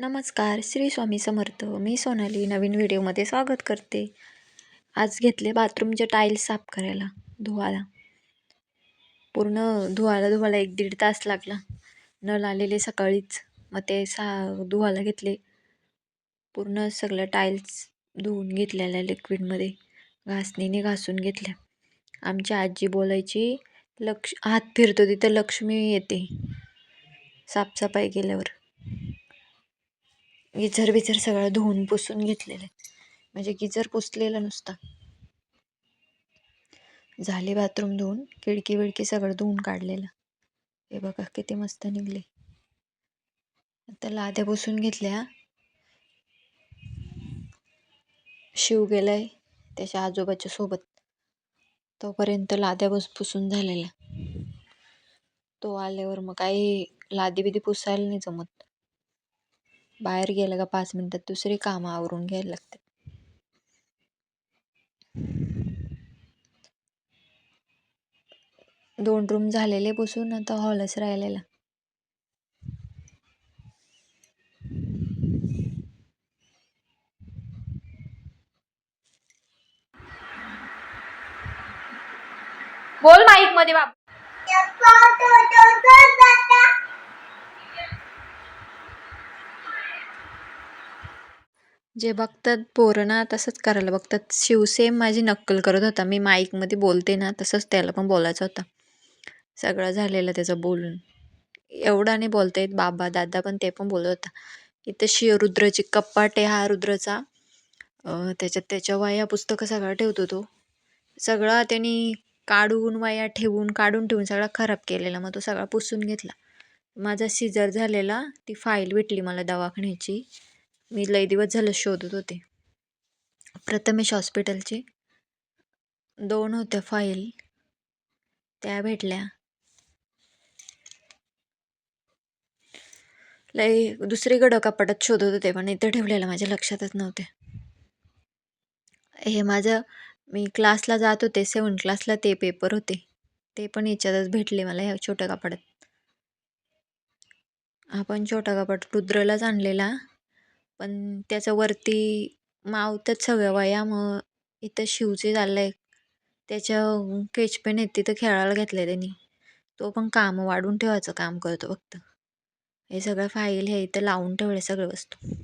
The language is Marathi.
नमस्कार श्री स्वामी समर्थ. मी सोनाली नवीन व्हिडिओमध्ये स्वागत करते. आज घेतले बाथरूमचे टाईल्स साफ करायला धुवायला. पूर्ण धुवायला धुवायला एक दीड तास लागला. नळ आलेले सकाळीच. मग ते सा धुवायला घेतले. पूर्ण सगळं टाईल्स धुवून घेतलेल्या लिक्विडमध्ये. घासणीने घासून घेतल्या. आमची आजी बोलायची लक्ष हात फिरतो तिथं लक्ष्मी येते. साफसफाई केल्यावर. गिझर बिझर सगळं धुवून पुसून घेतलेलं आहे. म्हणजे गिजर पुसलेला नुसता. झाले बाथरूम धुवून खिडकी बिडकी सगळं धुवून काढलेलं. हे बघा किती मस्त निघले. आता लाद्या पुसून घेतल्या. शिव गेलाय त्याच्या आजोबाच्या सोबत. तोपर्यंत लाद्या बस पुसून झालेल्या. तो आल्यावर मग काही लादी बिदी पुसायला नाही जमत. बाहेर गेलं का पाच मिनटात दुसरी कामं आवरून घ्यायला लागतात. दोन रूम झालेले पुसून आता हॉलच राहिलेला. बोल माईकमध्ये बाप जे बघतात पोरं ना तसंच करायला बघतात. शिव सेम माझी नक्कल करत होता. मी माईकमध्ये बोलते ना तसंच त्याला पण बोलायचं होता. सगळं झालेलं त्याचं बोलून. एवढा नाही बोलता येत बाबा दादा पण ते पण बोलत होता. इथं शिवरुद्राची कप्पाट आहे हा रुद्रचा. त्याच्यात त्याच्या वया पुस्तकं सगळं ठेवतो तो. सगळा त्यांनी काढून वया ठेवून काढून ठेवून सगळा खराब केलेला. मग तो सगळा पुसून घेतला. माझा सिजर झालेला ती फाईल भेटली मला दवाखान्याची. मी लई दिवस झालं शोधत होते. प्रथमेश हॉस्पिटलची दोन होत्या फाईल. त्या भेटल्या. लई दुसरीकडं कपाटात शोधत होते पण इथं ठेवलेलं माझ्या लक्षातच नव्हते. हे माझं मी क्लासला जात होते सेवन क्लासला ते पेपर होते. ते पण याच्यातच भेटले मला ह्या छोट्या कपाटात आपण छोटा कपाट रुद्रलाच आणलेला. पण त्याचं वरती मावतात सगळ्या वया मग इथं शिवचे चाललंय त्याच्या केचपेन आहेत तिथं खेळायला घेतलं आहे त्यांनी. तो पण काम वाढून ठेवायचं काम करतो फक्त. हे सगळं फाईल हे इथं लावून ठेवले सगळं वस्तू.